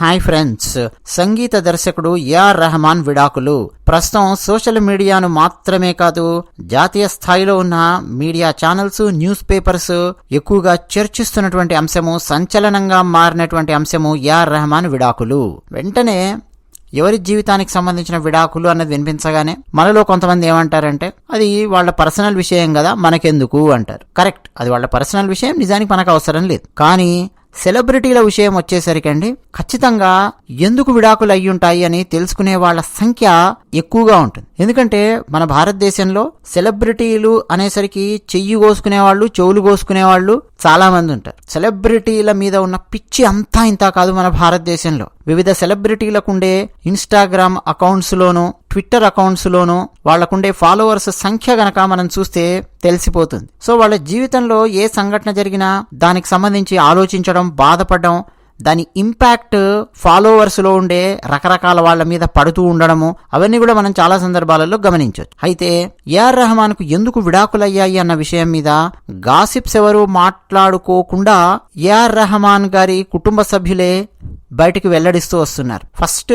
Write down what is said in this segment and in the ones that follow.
Hi friends. సంగీత దర్శకుడు AR Rahman విడాకులు. ప్రస్తుతం సోషల్ మీడియాను మాత్రమే కాదు జాతీయ స్థాయిలో ఉన్న మీడియా ఛానల్స్ న్యూస్ పేపర్స్ ఎక్కువగా చర్చిస్తున్నటువంటి అంశము సంచలనంగా మారినటువంటి అంశము ఏఆర్ రెహమాన్ విడాకులు. వెంటనే ఎవరి జీవితానికి సంబంధించిన విడాకులు అన్నది వినిపించగానే మనలో కొంతమంది ఏమంటారంటే అది వాళ్ళ పర్సనల్ విషయం కదా మనకెందుకు అంటారు. కరెక్ట్. అది వాళ్ళ పర్సనల్ విషయం నిజానికి మనకు అవసరం లేదు. కానీ సెలబ్రిటీల విషయం వచ్చేసరికి అండి ఖచ్చితంగా ఎందుకు విడాకులు అయి ఉంటాయి అని తెలుసుకునే వాళ్ళ సంఖ్య ఎక్కువగా ఉంటుంది. ఎందుకంటే మన భారతదేశంలో సెలబ్రిటీలు అనేసరికి చెయ్యి కోసుకునేవాళ్ళు చెవులు కోసుకునేవాళ్ళు చాలా మంది ఉంటారు. సెలబ్రిటీల మీద ఉన్న పిచ్చి అంతా ఇంత కాదు మన భారతదేశంలో. వివిధ సెలబ్రిటీలకు ఉండే ఇన్స్టాగ్రామ్ అకౌంట్స్ లోను ట్విట్టర్ అకౌంట్స్ లోను వాళ్ళకుండే ఫాలోవర్స్ సంఖ్య గనక మనం చూస్తే తెలిసిపోతుంది. సో వాళ్ళ జీవితంలో ఏ సంఘటన జరిగినా దానికి సంబంధించి ఆలోచించడం బాధపడడం దాని ఇంపాక్ట్ ఫాలోవర్స్లో ఉండే రకరకాల వాళ్ళ మీద పడుతూ ఉండడము అవన్నీ కూడా మనం చాలా సందర్భాలలో గమనించవచ్చు అయితే ఏఆర్ రెహమాన్కు ఎందుకు విడాకులయ్యాయి అన్న విషయం మీద గాసిప్స్ ఎవరు మాట్లాడుకోకుండా ఏఆర్ రెహమాన్ గారి కుటుంబ సభ్యులే బయటికి వెల్లడిస్తూ వస్తున్నారు. ఫస్ట్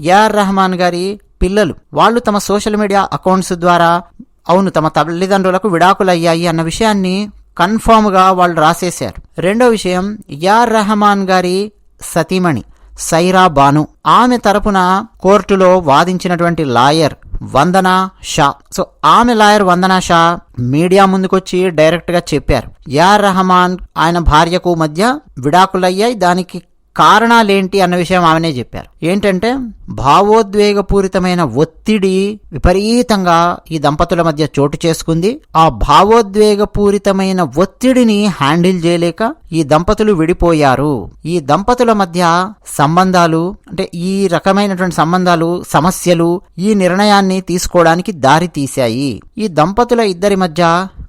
ఏఆర్ రెహమాన్ గారి పిల్లలు వాళ్ళు తమ సోషల్ మీడియా అకౌంట్స్ ద్వారా అవును తమ తల్లిదండ్రులకు విడాకులయ్యాయి అన్న విషయాన్ని కన్ఫామ్గా వాళ్ళు రాసేశారు. రెండో విషయం యార్ రెహమాన్ గారి సతీమణి సైరా బాను. ఆమె తరపున కోర్టులో వాదించినటువంటి లాయర్ వందనా షా. సో ఆమె లాయర్ వందనా షా మీడియా ముందుకొచ్చి డైరెక్ట్గా చెప్పారు. యార్ రెహమాన్ ఆయన భార్యకు మధ్య విడాకులయ్యాయి. దానికి కారణాలేంటి అన్న విషయం ఆమెనే చెప్పారు. ఏంటంటే భావోద్వేగపూరితమైన ఒత్తిడి విపరీతంగా ఈ దంపతుల మధ్య చోటు చేసుకుంది. ఆ భావోద్వేగపూరితమైన ఒత్తిడిని హ్యాండిల్ చేయలేక ఈ దంపతులు విడిపోయారు. ఈ దంపతుల మధ్య సంబంధాలు అంటే ఈ రకమైనటువంటి సంబంధాలు సమస్యలు ఈ నిర్ణయాన్ని తీసుకోవడానికి దారి తీశాయి ఈ దంపతుల ఇద్దరి మధ్య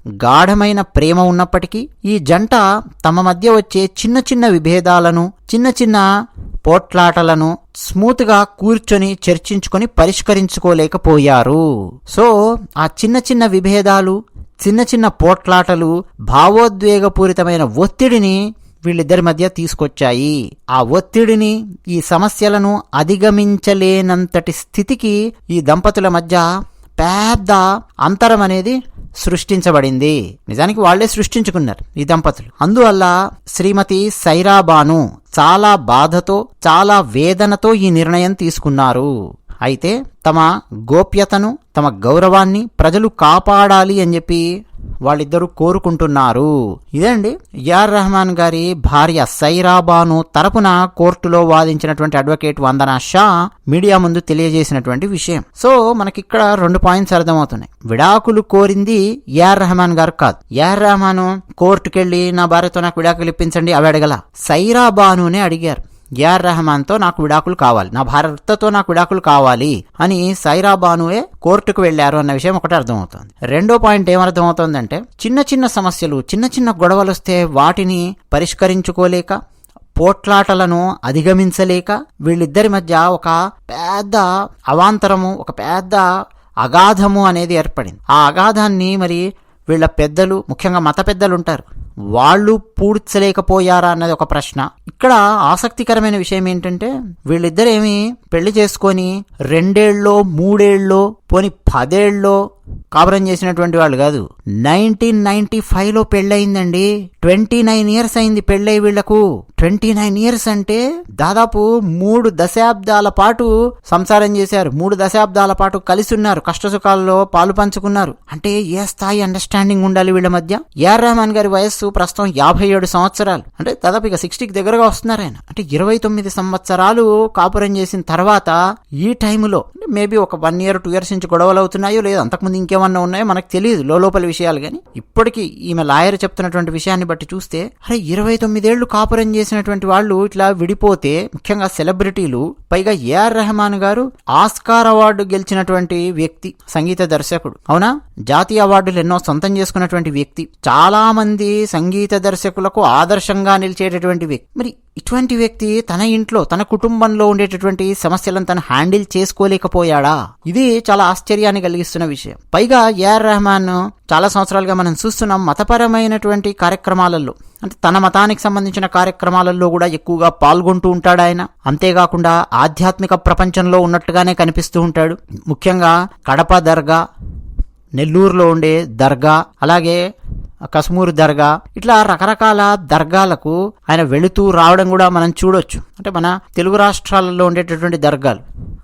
గాఢమైన ప్రేమ ఉన్నప్పటికీ ఈ జంట తమ మధ్య వచ్చే చిన్న చిన్న విభేదాలను చిన్న చిన్న పోట్లాటలను స్మూత్గా కూర్చొని చర్చించుకొని పరిష్కరించుకోలేకపోయారు. సో ఆ చిన్న చిన్న విభేదాలు చిన్న చిన్న పోట్లాటలు భావోద్వేగపూరితమైన ఒత్తిడిని వీళ్ళిద్దరి మధ్య తీసుకొచ్చాయి. ఆ ఒత్తిడిని ఈ సమస్యలను అధిగమించలేనంతటి స్థితికి ఈ దంపతుల మధ్య పెద్ద అంతరం అనేది సృష్టించబడింది. నిజానికి వాళ్ళే సృష్టించుకున్నారు ఈ దంపతులు. అందువల్ల శ్రీమతి సైరాబాను చాలా బాధతో చాలా వేదనతో ఈ నిర్ణయం తీసుకున్నారు. అయితే తమ గోప్యతను తమ గౌరవాన్ని ప్రజలు కాపాడాలి అని చెప్పి వాళ్ళిద్దరూ కోరుకుంటున్నారు. ఇదండి యార్ రెహమాన్ గారి భార్య సైరాబాను తరపున కోర్టులో వాదించినటువంటి అడ్వకేట్ వందనా షా మీడియా ముందు తెలియజేసినటువంటి విషయం. సో మనకి ఇక్కడ రెండు పాయింట్స్ అర్థమవుతున్నాయి. విడాకులు కోరింది యార్ రెహమాన్ గారు కాదు. యార్ రెహమాన్ కోర్టుకెళ్ళి నా భార్యతో నాకు విడాకులు ఇప్పించండి అవి అడగల. సైరాబానునే అడిగారు. ఏఆర్ రెహమాన్తో నాకు విడాకులు కావాలి. నా భర్తతో నాకు విడాకులు కావాలి అని సైరా బానువే కోర్టుకు వెళ్ళారు అన్న విషయం ఒకటి అర్థమవుతుంది. రెండో పాయింట్ ఏమర్థమవుతుందంటే చిన్న చిన్న సమస్యలు చిన్న చిన్న గొడవలు వస్తే వాటిని పరిష్కరించుకోలేక పోట్లాటలను అధిగమించలేక వీళ్ళిద్దరి మధ్య ఒక పెద్ద అవాంతరము ఒక పెద్ద అగాధము అనేది ఏర్పడింది. ఆ అగాధాన్ని మరి వీళ్ళ పెద్దలు ముఖ్యంగా మత పెద్దలు ఉంటారు వాళ్ళు పూడ్చలేకపోయారా అన్నది ఒక ప్రశ్న. ఇక్కడ ఆసక్తికరమైన విషయం ఏంటంటే వీళ్ళిద్దరేమి పెళ్ళి చేసుకొని రెండేళ్ళలో మూడేళ్ళలో పోని పదేళ్ళలో కాపురం చేసినటువంటి వాళ్ళు కాదు. నైన్టీన్ నైన్టీ ఫైవ్లో పెళ్ళయిందండి. ట్వంటీ నైన్ ఇయర్స్ అయింది పెళ్ళై వీళ్ళకు. ట్వంటీ నైన్ ఇయర్స్ అంటే దాదాపు మూడు దశాబ్దాల పాటు సంసారం చేశారు. మూడు దశాబ్దాల పాటు కలిసి ఉన్నారు. కష్టసుఖాల్లో పాలు పంచుకున్నారు. అంటే ఏ స్థాయి అండర్స్టాండింగ్ ఉండాలి వీళ్ళ మధ్య? ఏఆర్ రెహమాన్ గారి వయస్సు ప్రస్తుతం యాభై ఏడు సంవత్సరాలు. అంటే దాదాపు ఇక సిక్స్టీకి దగ్గరగా వస్తున్నారు ఆయన. అంటే ఇరవై తొమ్మిది సంవత్సరాలు కాపురం చేసిన తర్వాత ఈ టైంలో మేబీ ఒక వన్ ఇయర్ టూ ఇయర్స్ నుంచి గొడవలు అవుతున్నాయో లేదు అంతకుముందు ఇంకేమన్నా ఉన్నాయో మనకు తెలియదు లోపల విషయాలు కానీ. ఇప్పటికీ ఈమె లాయర్ చెప్తున్నటువంటి విషయాన్ని బట్టి చూస్తే అరే ఇరవై తొమ్మిదేళ్ళు కాపురం చేసినటువంటి వాళ్ళు ఇట్లా విడిపోతే ముఖ్యంగా సెలబ్రిటీలు పైగా ఏఆర్ రెహమాన్ గారు ఆస్కార్ అవార్డు గెలిచినటువంటి వ్యక్తి సంగీత దర్శకుడు. అవునా? జాతీయ అవార్డులు ఎన్నో సొంతం చేసుకున్నటువంటి వ్యక్తి. చాలా మంది సంగీత దర్శకులకు ఆదర్శంగా నిలిచేటటువంటి వ్యక్తి. మరి ఇటువంటి వ్యక్తి తన ఇంట్లో తన కుటుంబంలో ఉండేటటువంటి సమస్యలను తను హ్యాండిల్ చేసుకోలేకపోయాడా? ఇది చాలా ఆశ్చర్యాన్ని కలిగిస్తున్న విషయం. పైగా ఏఆర్ రెహమాన్ చాలా సంవత్సరాలుగా మనం చూస్తున్నాం మతపరమైనటువంటి కార్యక్రమాలలో అంటే తన మతానికి సంబంధించిన కార్యక్రమాలలో కూడా ఎక్కువగా పాల్గొంటూ ఉంటాడు ఆయన. అంతేకాకుండా ఆధ్యాత్మిక ప్రపంచంలో ఉన్నట్టుగానే కనిపిస్తూ ఉంటాడు. ముఖ్యంగా కడప దర్గా నెల్లూరులో ఉండే దర్గా అలాగే కశ్మూర్ దర్గా. ఇట్లా రకరకాల దర్గాలకు ఆయన వెళుతూ రావడం కూడా మనం చూడొచ్చు. అంటే మన తెలుగు రాష్ట్రాలలో ఉండేటటువంటి దర్గాలు.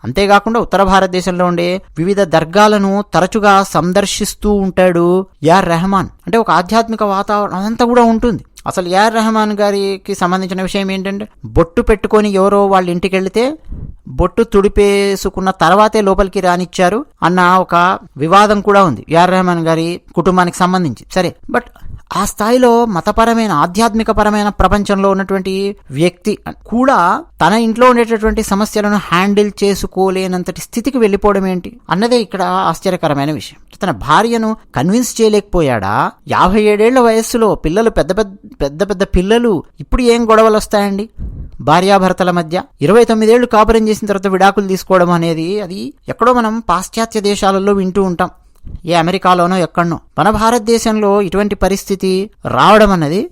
అంతేకాకుండా ఉత్తర భారతదేశంలో ఉండే వివిధ దర్గాలను తరచుగా సందర్శిస్తూ ఉంటాడు యార్ రెహమాన్. అంటే ఒక ఆధ్యాత్మిక వాతావరణం అంతా కూడా ఉంటుంది. అసలు ఏఆర్ రెహమాన్ గారికి సంబంధించిన విషయం ఏంటంటే బొట్టు పెట్టుకొని ఎవరో వాళ్ళ ఇంటికి వెళితే బొట్టు తుడిపేసుకున్న తర్వాతే లోపలికి రానిచ్చారు అన్న ఒక వివాదం కూడా ఉంది యార్ రెహమాన్ గారి కుటుంబానికి సంబంధించి. సరే బట్ ఆ స్థాయిలో మతపరమైన ఆధ్యాత్మికపరమైన ప్రపంచంలో ఉన్నటువంటి వ్యక్తి కూడా తన ఇంట్లో ఉండేటటువంటి సమస్యలను హ్యాండిల్ చేసుకోలేనంతటి స్థితికి వెళ్ళిపోవడం ఏంటి? అన్నదే ఇక్కడ ఆశ్చర్యకరమైన విషయం. తన భార్యను కన్విన్స్ చేయలేకపోయాడా? యాభై ఏడేళ్ళ వయస్సులో పిల్లలు పెద్ద పెద్ద పెద్ద పెద్ద పిల్లలు ఇప్పుడు ఏం గొడవలు వస్తాయండి? భార్యాభర్తల మధ్య ఇరవై తొమ్మిదేళ్ళు కాపురం చేసిన తర్వాత విడాకులు తీసుకోవడం అనేది అది ఎక్కడో మనం పాశ్చాత్య దేశాలలో వింటూ ఉంటాం. ఏ అమెరికాలోనో ఎక్కడనో. మన భారతదేశంలో ఇటువంటి పరిస్థితి రావడం అన్నది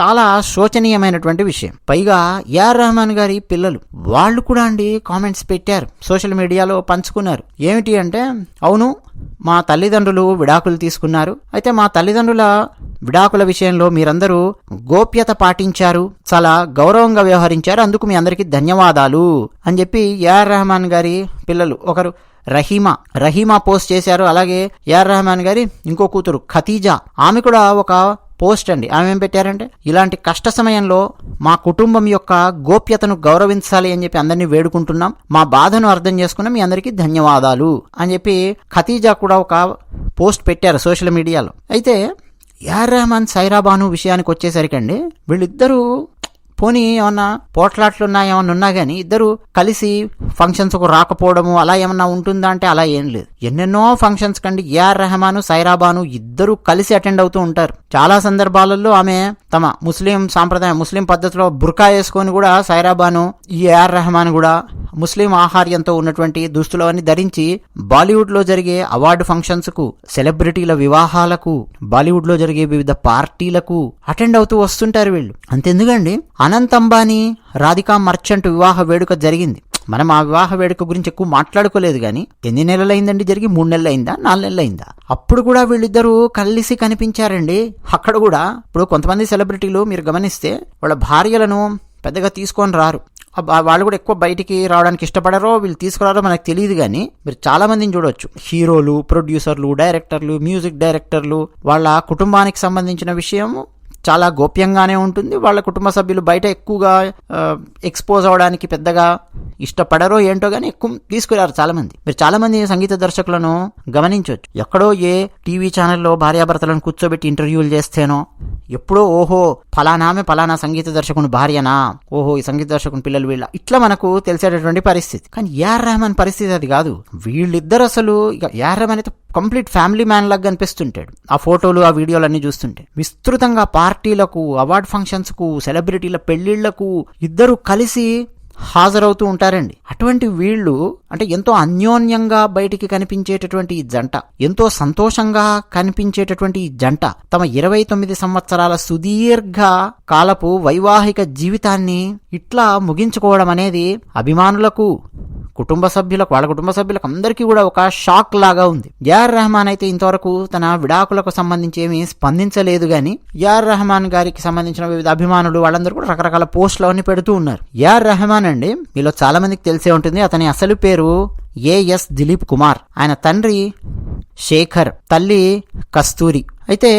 చాలా శోచనీయమైనటువంటి విషయం. పైగా ఏఆర్ రెహమాన్ గారి పిల్లలు వాళ్ళు కూడా అండి కామెంట్స్ పెట్టారు సోషల్ మీడియాలో పంచుకున్నారు. ఏమిటి అంటే అవును మా తల్లిదండ్రులు విడాకులు తీసుకున్నారు. అయితే మా తల్లిదండ్రుల విడాకుల విషయంలో మీరందరూ గోప్యత పాటించారు చాలా గౌరవంగా వ్యవహరించారు అందుకు మీ అందరికీ ధన్యవాదాలు అని చెప్పి ఏఆర్ రెహమాన్ గారి పిల్లలు ఒకరు రహీమా. రహీమా పోస్ట్ చేశారు. అలాగే ఏఆర్ రెహమాన్ గారి ఇంకో కూతురు ఖతీజా. ఆమె కూడా ఒక పోస్ట్ అండి. ఆమె ఏం పెట్టారంటే ఇలాంటి కష్ట సమయంలో మా కుటుంబం యొక్క గోప్యతను గౌరవించాలి అని చెప్పి అందరినీ వేడుకుంటున్నాం. మా బాధను అర్థం చేసుకున్న మీ అందరికీ ధన్యవాదాలు అని చెప్పి ఖతీజా కూడా ఒక పోస్ట్ పెట్టారు సోషల్ మీడియాలో. అయితే యార్ రెహమాన్ సైరాబాను విషయానికి వచ్చేసరికండి వీళ్ళిద్దరూ పోనీ ఏమన్నా పోట్లాట్లున్నా ఏమన్నా ఉన్నా కానీ ఇద్దరు కలిసి ఫంక్షన్స్కు రాకపోవడము అలా ఏమన్నా ఉంటుందా అంటే అలా ఏం లేదు. ఎన్నెన్నో ఫంక్షన్స్ కండి. ఏఆర్ రెహమాను సైరాబాను ఇద్దరు కలిసి అటెండ్ అవుతూ ఉంటారు. చాలా సందర్భాలలో ఆమె తమ ముస్లిం సాంప్రదాయం ముస్లిం పద్ధతిలో బుర్కా వేసుకొని కూడా సైరాబాను ఈ ఏఆర్ రెహమాన్ కూడా ముస్లిం ఆహార్యంతో ఉన్నటువంటి దుస్తులవన్నీ ధరించి బాలీవుడ్లో జరిగే అవార్డు ఫంక్షన్స్కు సెలబ్రిటీల వివాహాలకు బాలీవుడ్లో జరిగే వివిధ పార్టీలకు అటెండ్ అవుతూ వస్తుంటారు వీళ్ళు. అంతెందుకండి? అనంత్ అంబానీ రాధికా మర్చెంట్ వివాహ వేడుక జరిగింది. మనం ఆ వివాహ వేడుక గురించి ఎక్కువ మాట్లాడుకోలేదు కానీ ఎన్ని నెలలైందండి జరిగి? మూడు నెలలు అయిందా నాలుగు నెలలు అయిందా అప్పుడు కూడా వీళ్ళిద్దరూ కలిసి కనిపించారండి. అక్కడ కూడా ఇప్పుడు కొంతమంది సెలబ్రిటీలు మీరు గమనిస్తే వాళ్ళ భార్యలను పెద్దగా తీసుకొని రారు. వాళ్ళు కూడా ఎక్కువ బయటికి రావడానికి ఇష్టపడరో వీళ్ళు తీసుకురారో మనకు తెలియదు కానీ మీరు చాలా మందిని చూడొచ్చు. హీరోలు ప్రొడ్యూసర్లు డైరెక్టర్లు మ్యూజిక్ డైరెక్టర్లు వాళ్ళ కుటుంబానికి సంబంధించిన విషయము చాలా గోప్యంగానే ఉంటుంది. వాళ్ళ కుటుంబ సభ్యులు బయట ఎక్కువగా ఎక్స్పోజ్ అవడానికి పెద్దగా ఇష్టపడరో ఏంటో కానీ ఎక్కువ తీసుకురారు చాలామంది. మీరు చాలామంది సంగీత దర్శకులను గమనించవచ్చు ఎక్కడో ఏ టీవీ ఛానల్లో భార్యాభర్తలను కూర్చోబెట్టి ఇంటర్వ్యూలు చేస్తేనో ఎప్పుడో ఓహో ఫలానామె ఫలానా సంగీత దర్శకుని భార్యనా ఓహో ఈ సంగీత దర్శకుని పిల్లలు వీళ్ళ ఇట్లా మనకు తెలిసేటటువంటి పరిస్థితి. కానీ ఏఆర్ రెహమాన్ పరిస్థితి అది కాదు. వీళ్ళిద్దరు అసలు ఇక యార్ రెహమాన్ అయితే కంప్లీట్ ఫ్యామిలీ మ్యాన్ లాగా కనిపిస్తుంటాడు ఆ ఫోటోలు ఆ వీడియోలు అన్ని చూస్తుంటే విస్తృతంగా పార్టీలకు అవార్డ్ ఫంక్షన్స్కు సెలబ్రిటీల పెళ్ళిళ్ళకు ఇద్దరు కలిసి హాజరవుతూ ఉంటారండి. అటువంటి వీళ్ళు అంటే ఎంతో అన్యోన్యంగా బయటికి కనిపించేటటువంటి ఈ జంట ఎంతో సంతోషంగా కనిపించేటటువంటి ఈ జంట తమ ఇరవై తొమ్మిది సంవత్సరాల సుదీర్ఘ కాలపు వైవాహిక జీవితాన్ని ఇట్లా ముగించుకోవడం అనేది అభిమానులకు కుటుంబ సభ్యులకు వాళ్ళ కుటుంబ సభ్యులకు అందరికీ కూడా ఒక షాక్ లాగా ఉంది. యార్ రెహమాన్ అయితే ఇంతవరకు తన విడాకులకు సంబంధించి ఏమీ స్పందించలేదు గాని యార్ రెహమాన్ గారికి సంబంధించిన వివిధ అభిమానులు వాళ్ళందరూ కూడా రకరకాల పోస్టులు అవన్నీ పెడుతూ ఉన్నారు. యార్ రెహమాన్ అండి మీలో చాలా మందికి తెలిసే ఉంటుంది అతని అసలు పేరు ఏఎస్ దిలీప్ కుమార్. ఆయన తండ్రి శేఖర్ తల్లి కస్తూరి. అయితే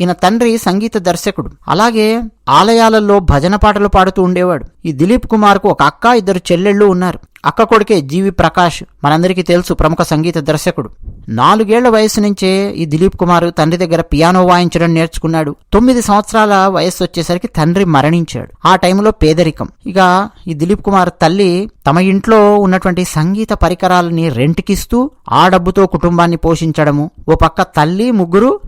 ఈయన తండ్రి సంగీత దర్శకుడు. అలాగే ఆలయాలలో భజన పాటలు పాడుతూ ఉండేవాడు. ఈ దిలీప్ కుమార్కు ఒక అక్క ఇద్దరు చెల్లెళ్ళు ఉన్నారు. అక్క కొడుకే జీవి ప్రకాష్. మనందరికీ తెలుసు ప్రముఖ సంగీత దర్శకుడు. నాలుగేళ్ళ వయసు నుంచే ఈ దిలీప్ కుమార్ తండ్రి దగ్గర పియానో వాయించడం నేర్చుకున్నాడు. తొమ్మిది సంవత్సరాల వయసు వచ్చేసరికి తండ్రి మరణించాడు. ఆ టైంలో పేదరికం. ఇక ఈ దిలీప్ కుమార్ తల్లి తమ ఇంట్లో ఉన్నటువంటి సంగీత పరికరాలని రెంట్కిస్తూ ఆ డబ్బుతో కుటుంబాన్ని పోషించడము. ఓ పక్క తల్లి ముగ్గురు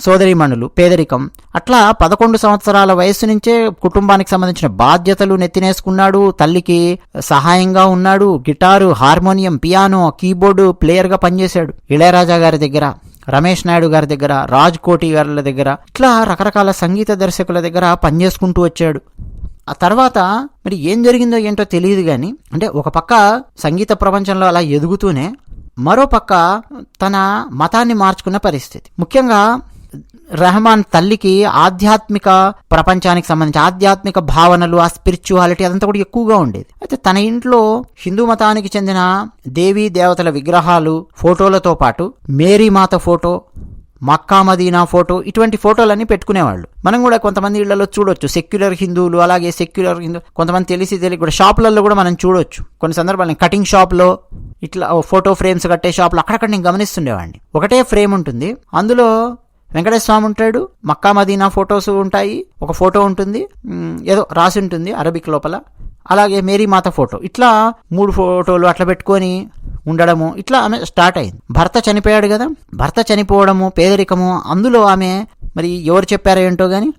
సోదరీమణులు పేదరికం. అట్లా పదకొండు సంవత్సరాల వయసు నుంచే కుటుంబానికి సంబంధించిన బాధ్యతలు నెత్తినేసుకున్నాడు. తల్లికి సహాయంగా ఉన్నాడు. గిటారు హార్మోనియం పియానో కీబోర్డు ప్లేయర్గా పనిచేశాడు. ఇళయరాజా గారి దగ్గర రమేష్ నాయుడు గారి దగ్గర రాజ్ కోటి గారి దగ్గర ఇట్లా రకరకాల సంగీత దర్శకుల దగ్గర పనిచేసుకుంటూ వచ్చాడు. ఆ తర్వాత మరి ఏం జరిగిందో ఏంటో తెలియదు కానీ అంటే ఒక పక్క సంగీత ప్రపంచంలో అలా ఎదుగుతూనే మరో పక్క తన మతాన్ని మార్చుకున్న పరిస్థితి. ముఖ్యంగా రెహమాన్ తల్లికి ఆధ్యాత్మిక ప్రపంచానికి సంబంధించి ఆధ్యాత్మిక భావనలు ఆ స్పిరిచువాలిటీ అదంతా కూడా ఎక్కువగా ఉండేది. అయితే తన ఇంట్లో హిందూ మతానికి చెందిన దేవీ దేవతల విగ్రహాలు ఫోటోలతో పాటు మేరీమాత ఫోటో మక్కా మదీనా ఫోటో ఇటువంటి ఫోటోలన్నీ పెట్టుకునేవాళ్ళు. మనం కూడా కొంతమంది ఇళ్ళలో చూడొచ్చు. సెక్యులర్ హిందువులు అలాగే సెక్యులర్ హిందూ కొంతమంది తెలిసి తెలియక కూడా షాపులలో కూడా మనం చూడొచ్చు. కొన్ని సందర్భాలు కటింగ్ షాప్లో ఇట్లా ఫోటో ఫ్రేమ్స్ కట్టే షాప్లో అక్కడక్కడ నేను గమనిస్తుండేవాడిని. ఒకటే ఫ్రేమ్ ఉంటుంది. అందులో వెంకటేశ్వర స్వామి ఉంటాడు మక్కా మదీనా ఫొటోస్ ఉంటాయి ఒక ఫోటో ఉంటుంది ఏదో రాసి ఉంటుంది అరబిక్ లోపల. అలాగే మేరీమాత ఫోటో. ఇట్లా మూడు ఫోటోలు అట్లా పెట్టుకొని ఉండడము ఇట్లా ఆమె స్టార్ట్ అయింది. భర్త చనిపోయాడు కదా భర్త చనిపోవడము పేదరికము అందులో ఆమె మరి ఎవరు చెప్పారో ఏంటో కానీ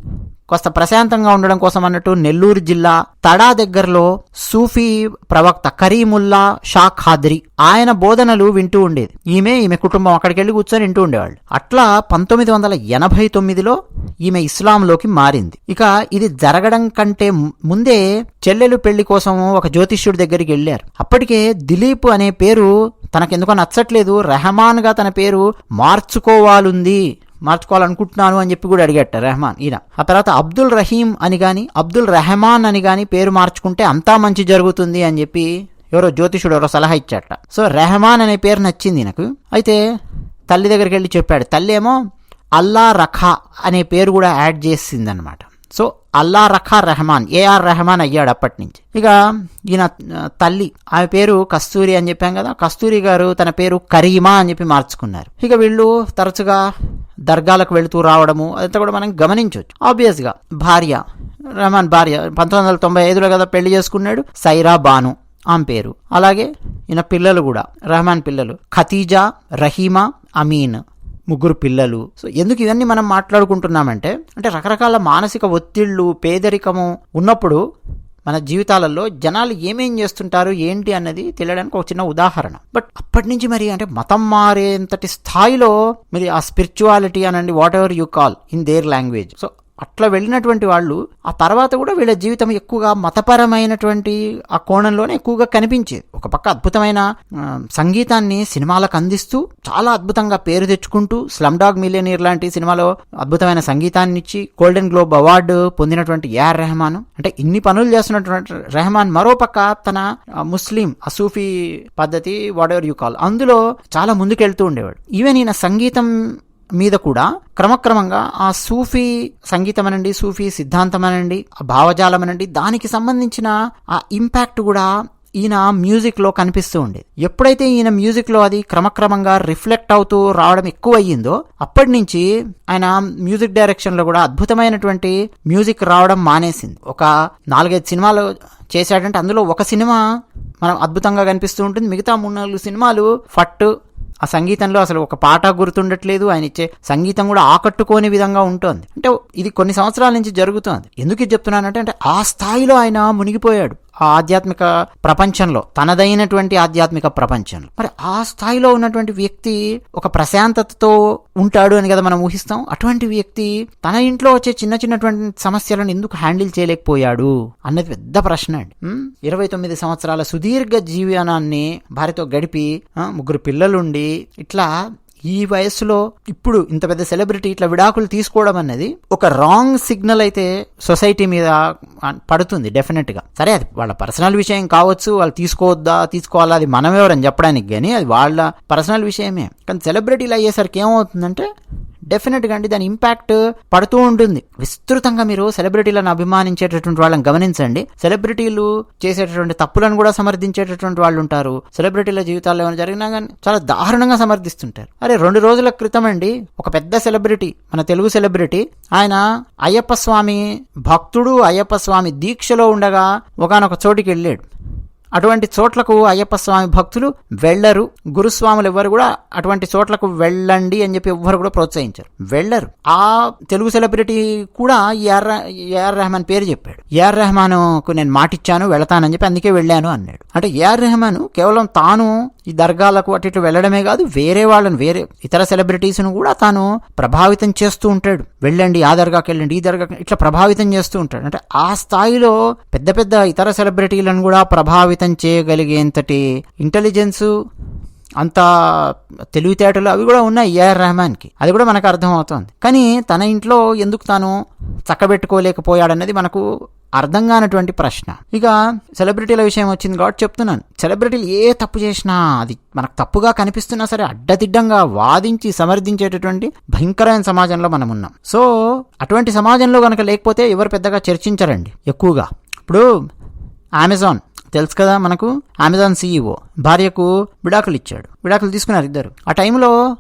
కాస్త ప్రశాంతంగా ఉండడం కోసం అన్నట్టు నెల్లూరు జిల్లా తడా దగ్గరలో సూఫీ ప్రవక్త కరీముల్లా షా ఖాద్రి. ఆయన బోధనలు వింటూ ఉండేది. ఈమె ఈమె కుటుంబం అక్కడికి వెళ్ళి కూర్చొని వింటూ ఉండేవాళ్ళు. అట్లా పంతొమ్మిది వందల ఎనభై తొమ్మిదిలో ఈమె ఇస్లాంలోకి మారింది. ఇక ఇది జరగడం కంటే ముందే చెల్లెలు పెళ్ళి కోసం ఒక జ్యోతిష్యుడి దగ్గరికి వెళ్ళారు. అప్పటికే దిలీప్ అనే పేరు తనకెందుకో నచ్చట్లేదు. రెహమాన్గా తన పేరు మార్చుకోవాలుంది. మార్చుకోవాలనుకుంటున్నాను అని చెప్పి కూడా అడిగట రెహమాన్ ఈయన. ఆ తర్వాత అబ్దుల్ రహీం అని కానీ అబ్దుల్ రెహమాన్ అని కానీ పేరు మార్చుకుంటే అంతా మంచి జరుగుతుంది అని చెప్పి ఎవరో జ్యోతిషుడు ఎవరో సలహా ఇచ్చాట. సో రెహమాన్ అనే పేరు నచ్చింది నాకు అయితే తల్లి దగ్గరికి వెళ్ళి చెప్పాడు తల్లి ఏమో అల్లా రఖా అనే పేరు కూడా యాడ్ చేసిందనమాట సో అల్లా రఖా రెహమాన్ ఏఆర్ రెహమాన్ అయ్యాడు అప్పటి నుంచి ఇక ఈయన తల్లి ఆమె పేరు కస్తూరి అని చెప్పాం కదా కస్తూరి గారు తన పేరు కరీమా అని చెప్పి మార్చుకున్నారు. ఇక వీళ్ళు తరచుగా దర్గాలకు వెళుతూ రావడము అదంతా కూడా మనం గమనించవచ్చు. ఆబ్వియస్గా భార్య రహమాన్ భార్య పంతొమ్మిది వందల తొంభై ఐదులో కదా పెళ్ళి చేసుకున్నాడు? సైరా బాను ఆమె పేరు. అలాగే ఈయన పిల్లలు కూడా రహమాన్ పిల్లలు. ఖతీజా రహీమా అమీన్ ముగ్గురు పిల్లలు. సో ఎందుకు ఇవన్నీ మనం మాట్లాడుకుంటున్నామంటే అంటే రకరకాల మానసిక ఒత్తిళ్ళు పేదరికము ఉన్నప్పుడు మన జీవితాలలో జనాలు ఏమేం చేస్తుంటారు ఏంటి అన్నది తెలియడానికి ఒక చిన్న ఉదాహరణ. బట్ అప్పటి నుంచి మరి అంటే మతం మారేంతటి స్థాయిలో మరి ఆ స్పిరిచువాలిటీ అనండి whatever you call in there language so అట్లా వెళ్ళినటువంటి వాళ్ళు ఆ తర్వాత కూడా వీళ్ళ జీవితం ఎక్కువగా మతపరమైనటువంటి ఆ కోణంలోనే ఎక్కువగా కనిపించేది. ఒక పక్క అద్భుతమైన సంగీతాన్ని సినిమాలకు అందిస్తూ చాలా అద్భుతంగా పేరు తెచ్చుకుంటూ స్లమ్ డాగ్ మిలియనీర్ లాంటి సినిమాలో అద్భుతమైన సంగీతాన్ని ఇచ్చి గోల్డెన్ గ్లోబ్ అవార్డు పొందినటువంటి ఏఆర్ రెహమాన్. అంటే ఇన్ని పనులు చేస్తున్నటువంటి రెహమాన్ మరో పక్క తన ముస్లిం అసూఫీ పద్ధతి వాట్ ఎవర్ యూ కాల్ అందులో చాలా ముందుకెళ్తూ ఉండేవాడు. ఈవెన్ ఈయన సంగీతం మీద కూడా క్రమక్రమంగా ఆ సూఫీ సంగీతమనండి సూఫీ సిద్ధాంతమనండి ఆ భావజాలమనండి దానికి సంబంధించిన ఆ ఇంపాక్ట్ కూడా ఈయన మ్యూజిక్లో కనిపిస్తూ ఉండేది. ఎప్పుడైతే ఈయన మ్యూజిక్లో అది క్రమక్రమంగా రిఫ్లెక్ట్ అవుతూ రావడం ఎక్కువ అయ్యిందో అప్పటి నుంచి ఆయన మ్యూజిక్ డైరెక్షన్లో కూడా అద్భుతమైనటువంటి మ్యూజిక్ రావడం మానేసింది. ఒక నాలుగైదు సినిమాలు చేశాడంటే అందులో ఒక సినిమా మనం అద్భుతంగా కనిపిస్తూ ఉంటుంది. మిగతా మూడు నాలుగు సినిమాలు ఫట్ ఆ సంగీతంలో అసలు ఒక పాట గుర్తుండట్లేదు. ఆయన ఇచ్చే సంగీతం కూడా ఆకట్టుకోని విధంగా ఉంటుంది. అంటే ఇది కొన్ని సంవత్సరాల నుంచి జరుగుతుంది. ఎందుకు చెప్తున్నానంటే అంటే ఆ స్థాయిలో ఆయన మునిగిపోయాడు. ఆ ఆధ్యాత్మిక ప్రపంచంలో తనదైనటువంటి ఆధ్యాత్మిక ప్రపంచంలో. మరి ఆ స్థాయిలో ఉన్నటువంటి వ్యక్తి ఒక ప్రశాంతతతో ఉంటాడు అని కదా మనం ఊహిస్తాం. అటువంటి వ్యక్తి తన ఇంట్లో వచ్చే చిన్న చిన్నటువంటి సమస్యలను ఎందుకు హ్యాండిల్ చేయలేకపోయాడు అన్నది పెద్ద ప్రశ్న అండి. ఇరవై తొమ్మిది సంవత్సరాల సుదీర్ఘ జీవనాన్ని భార్యతో గడిపి ముగ్గురు పిల్లలుండి ఇట్లా ఈ వయసులో ఇప్పుడు ఇంత పెద్ద సెలబ్రిటీ ఇట్లా విడాకులు తీసుకోవడం అనేది ఒక రాంగ్ సిగ్నల్ అయితే సొసైటీ మీద పడుతుంది డెఫినెట్గా సరే అది వాళ్ళ పర్సనల్ విషయం కావచ్చు వాళ్ళు తీసుకోవద్దా తీసుకోవాలా అది మనం ఎవరని చెప్పడానికి కానీ అది వాళ్ళ పర్సనల్ విషయమే. కానీ సెలబ్రిటీలు అయ్యేసరికి ఏమవుతుందంటే డెఫినెట్గా అండి దాని ఇంపాక్ట్ పడుతూ ఉంటుంది. విస్తృతంగా మీరు సెలబ్రిటీలను అభిమానించేటటువంటి వాళ్ళని గమనించండి. సెలబ్రిటీలు చేసేటటువంటి తప్పులను కూడా సమర్థించేటటువంటి వాళ్ళు ఉంటారు. సెలబ్రిటీల జీవితాల్లో ఏమైనా జరిగినా కానీ చాలా దారుణంగా సమర్థిస్తుంటారు. అరే రెండు రోజుల క్రితం అండి ఒక పెద్ద సెలబ్రిటీ మన తెలుగు సెలబ్రిటీ ఆయన అయ్యప్ప స్వామి భక్తుడు అయ్యప్ప స్వామి దీక్షలో ఉండగా ఒకనొక చోటికి వెళ్ళాడు. అటువంటి చోట్లకు అయ్యప్ప స్వామి భక్తులు వెళ్ళరు. గురుస్వాములు ఎవరు కూడా అటువంటి చోట్లకు వెళ్ళండి అని చెప్పి ఎవ్వరు కూడా ప్రోత్సహించారు. వెళ్ళరు. ఆ తెలుగు సెలబ్రిటీ కూడా ఏఆర్ ఏఆర్ రెహమాన్ పేరు చెప్పాడు. ఏఆర్ రెహమాన్కు నేను మాటిచ్చాను వెళతానని చెప్పి అందుకే వెళ్ళాను అన్నాడు. అంటే ఏఆర్ రెహమాన్ కేవలం తాను ఈ దర్గాలకు అటు ఇటు వెళ్ళడమే కాదు వేరే వాళ్ళని వేరే ఇతర సెలబ్రిటీస్ను కూడా తాను ప్రభావితం చేస్తూ ఉంటాడు. వెళ్ళండి ఆ దర్గాకి వెళ్ళండి ఈ దర్గాకి ఇట్లా ప్రభావితం చేస్తూ ఉంటాడు. అంటే ఆ స్థాయిలో పెద్ద పెద్ద ఇతర సెలబ్రిటీలను కూడా ప్రభావితం చేయగలిగేంతటి ఇంటెలిజెన్సు అంత తెలివితేటలు అవి కూడా ఉన్నాయి ఏఆర్ రెహమాన్కి. అది కూడా మనకు అర్థమవుతోంది. కానీ తన ఇంట్లో ఎందుకు తాను చక్కబెట్టుకోలేకపోయాడన్నది మనకు అర్థం కానటువంటి ప్రశ్న. ఇక సెలబ్రిటీల విషయం వచ్చింది కాబట్టి చెప్తున్నాను. సెలబ్రిటీలు ఏ తప్పు చేసినా అది మనకు తప్పుగా కనిపిస్తున్నా సరే అడ్డదిడ్డంగా వాదించి సమర్థించేటటువంటి భయంకరమైన సమాజంలో మనం ఉన్నాం. సో అటువంటి సమాజంలో కనుక లేకపోతే ఎవరు పెద్దగా చర్చించరండి? ఎక్కువగా. ఇప్పుడు అమెజాన్ తెలుసు కదా మనకు? అమెజాన్ సీఈఓ భార్యకు విడాకులు ఇచ్చాడు విడాకులు తీసుకున్నారు ఇద్దరు. ఆ టైంలో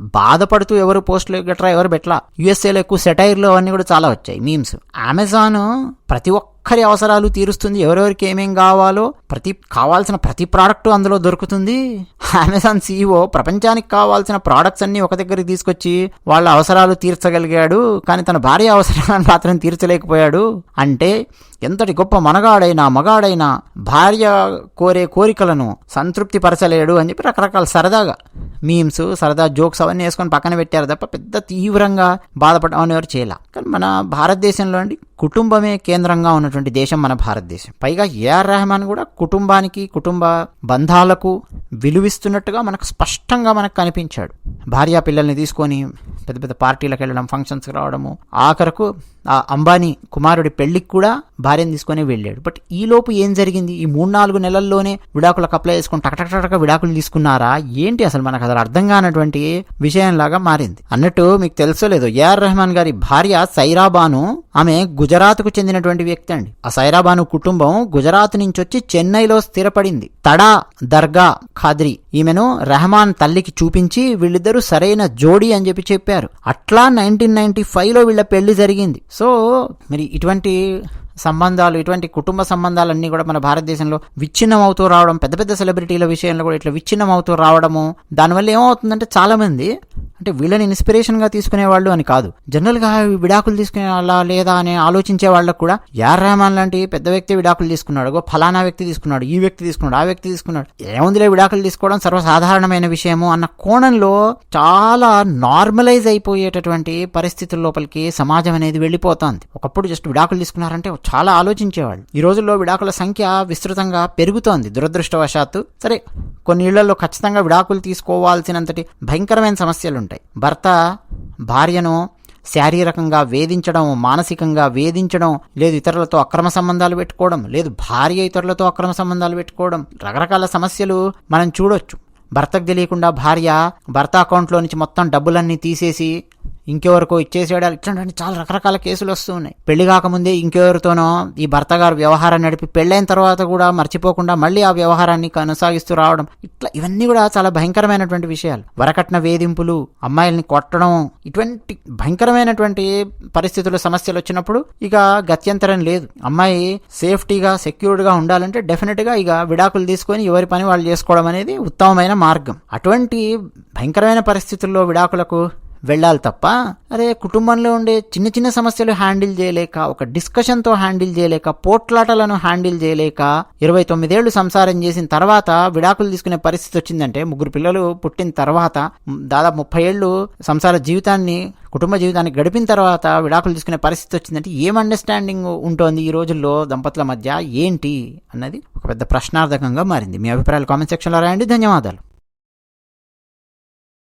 బాధపడుతూ ఎవరు పోస్టులు గట్రా ఎవరు పెట్టలా. యుఎస్ఏలో ఎక్కువ సెటైర్లు అవన్నీ కూడా చాలా వచ్చాయి. మీమ్స్ అమెజాన్ ప్రతి ఒక్కరి అవసరాలు తీరుస్తుంది. ఎవరెవరికి ఏమేం కావాలో ప్రతి కావాల్సిన ప్రతి ప్రోడక్ట్ అందులో దొరుకుతుంది. అమెజాన్ సీఈఓ ప్రపంచానికి కావాల్సిన ప్రోడక్ట్స్ అన్ని ఒక దగ్గరికి తీసుకొచ్చి వాళ్ళ అవసరాలు తీర్చగలిగాడు. కానీ తన భార్య అవసరాలను మాత్రం తీర్చలేకపోయాడు. అంటే ఎంతటి గొప్ప మనగాడైనా మగాడైనా భార్య కోరే కోరికలను సంతృప్తి పరచలేడు అని చెప్పి రకరకాల సరదాగా మీమ్స్ సరదా జోక్స్ అవన్నీ వేసుకొని పక్కన పెట్టారు తప్ప పెద్ద తీవ్రంగా బాధపడడం ఎవరు చేయాల. కానీ మన భారతదేశంలో అండి కుటుంబమే కేంద్రంగా ఉన్నటువంటి దేశం మన భారతదేశం. పైగా ఏఆర్ రెహమాన్ కూడా కుటుంబానికి కుటుంబ బంధాలకు విలువిస్తున్నట్టుగా మనకు స్పష్టంగా మనకు కనిపించాడు. భార్యా పిల్లల్ని తీసుకొని పెద్ద పెద్ద పార్టీలకు వెళ్ళడం ఫంక్షన్స్కి రావడము ఆఖరకు ఆ అంబానీ కుమారుడి పెళ్ళికి కూడా భార్యను తీసుకొని వెళ్ళాడు. బట్ ఈ లోపు ఏం జరిగింది? ఈ మూడు నాలుగు నెలల్లోనే విడాకులకు అప్లై చేసుకుని టకటకటక విడాకులు తీసుకున్నారా? ఏంటి అసలు మనకు అసలు అర్థం కానటువంటి విషయంలాగా మారింది. అన్నట్టు మీకు తెలుసో లేదో ఏఆర్ రెహమాన్ గారి భార్య సైరాబాను ఆమె గుజరాత్కు చెందినటువంటి వ్యక్తి అండి. ఆ సైరాబాను కుటుంబం గుజరాత్ నుంచి వచ్చి చెన్నైలో స్థిరపడింది. తడా దర్గా ఖాద్రి ఈమెను రెహమాన్ తల్లికి చూపించి వీళ్ళిద్దరూ సరైన జోడీ అని చెప్పి చెప్పారు. అట్లా నైన్టీన్ నైన్టీ ఫైవ్లో వీళ్ళ పెళ్ళి జరిగింది. సో మరి ఇటువంటి సంబంధాలు ఇటువంటి కుటుంబ సంబంధాలన్నీ కూడా మన భారతదేశంలో విచ్ఛిన్నం అవుతూ రావడం పెద్ద పెద్ద సెలబ్రిటీల విషయంలో కూడా ఇట్లా విచ్ఛిన్నం అవుతూ రావడము దానివల్ల ఏమవుతుందంటే చాలామంది అంటే వీళ్ళని ఇన్స్పిరేషన్గా తీసుకునేవాళ్ళు అని కాదు. జనరల్గా విడాకులు తీసుకునే వాళ్ళ లేదా అని ఆలోచించే వాళ్ళకు కూడా యార్ రెహమాన్ లాంటి పెద్ద వ్యక్తి విడాకులు తీసుకున్నాడు. గో ఫలానా వ్యక్తి తీసుకున్నాడు. ఈ వ్యక్తి తీసుకున్నాడు. ఆ వ్యక్తి తీసుకున్నాడు. ఏముందిలే విడాకులు తీసుకోవడం సర్వసాధారణమైన విషయము అన్న కోణంలో చాలా నార్మలైజ్ అయిపోయేటటువంటి పరిస్థితుల లోపలికి సమాజం అనేది వెళ్ళిపోతోంది. ఒకప్పుడు జస్ట్ విడాకులు తీసుకున్నారంటే చాలా ఆలోచించేవాళ్ళు. ఈ రోజుల్లో విడాకుల సంఖ్య విస్తృతంగా పెరుగుతోంది. దురదృష్టవశాత్తు. సరే కొన్ని ఇళ్ళలో ఖచ్చితంగా విడాకులు తీసుకోవాల్సినంతటి భయంకరమైన సమస్యలు ఉంటాయి భర్త భార్యను శారీరకంగా వేధించడం మానసికంగా వేధించడం లేదు ఇతరులతో అక్రమ సంబంధాలు పెట్టుకోవడం లేదు భార్య ఇతరులతో అక్రమ సంబంధాలు పెట్టుకోవడం రకరకాల సమస్యలు మనం చూడొచ్చు. భర్తకు తెలియకుండా భార్య భర్త అకౌంట్లో నుంచి మొత్తం డబ్బులన్నీ తీసేసి ఇంకెవరికో ఇచ్చేసేయడాలు ఇట్లాంటి చాలా రకరకాల కేసులు వస్తూ ఉన్నాయి. పెళ్ళి కాకముందే ఇంకెవరితోనో ఈ భర్త గారు వ్యవహారం నడిపి పెళ్ళైన తర్వాత కూడా మర్చిపోకుండా మళ్ళీ ఆ వ్యవహారాన్ని కొనసాగిస్తూ రావడం. ఇట్లా ఇవన్నీ కూడా చాలా భయంకరమైనటువంటి విషయాలు. వరకట్న వేధింపులు అమ్మాయిల్ని కొట్టడం ఇటువంటి భయంకరమైనటువంటి పరిస్థితులు సమస్యలు వచ్చినప్పుడు ఇక గత్యంతరం లేదు. అమ్మాయి సేఫ్టీగా సెక్యూర్డ్గా ఉండాలంటే డెఫినెట్గా ఇక విడాకులు తీసుకొని ఎవరి పని వాళ్ళు చేసుకోవడం అనేది ఉత్తమమైన మార్గం. అటువంటి భయంకరమైన పరిస్థితుల్లో విడాకులకు వెళ్ళాలి తప్ప అరే కుటుంబంలో ఉండే చిన్న చిన్న సమస్యలు హ్యాండిల్ చేయలేక ఒక డిస్కషన్తో హ్యాండిల్ చేయలేక పోట్లాటలను హ్యాండిల్ చేయలేక ఇరవై తొమ్మిదేళ్ళు సంసారం చేసిన తర్వాత విడాకులు తీసుకునే పరిస్థితి వచ్చిందంటే ముగ్గురు పిల్లలు పుట్టిన తర్వాత దాదాపు ముప్పై ఏళ్ళు సంసార జీవితాన్ని కుటుంబ జీవితాన్ని గడిపిన తర్వాత విడాకులు తీసుకునే పరిస్థితి వచ్చిందంటే ఏం అండర్స్టాండింగ్ ఉంటుంది ఈ రోజుల్లో దంపతుల మధ్య? ఏంటి? అన్నది ఒక పెద్ద ప్రశ్నార్థకంగా మారింది. మీ అభిప్రాయాలు కామెంట్ సెక్షన్లో రాయండి. ధన్యవాదాలు.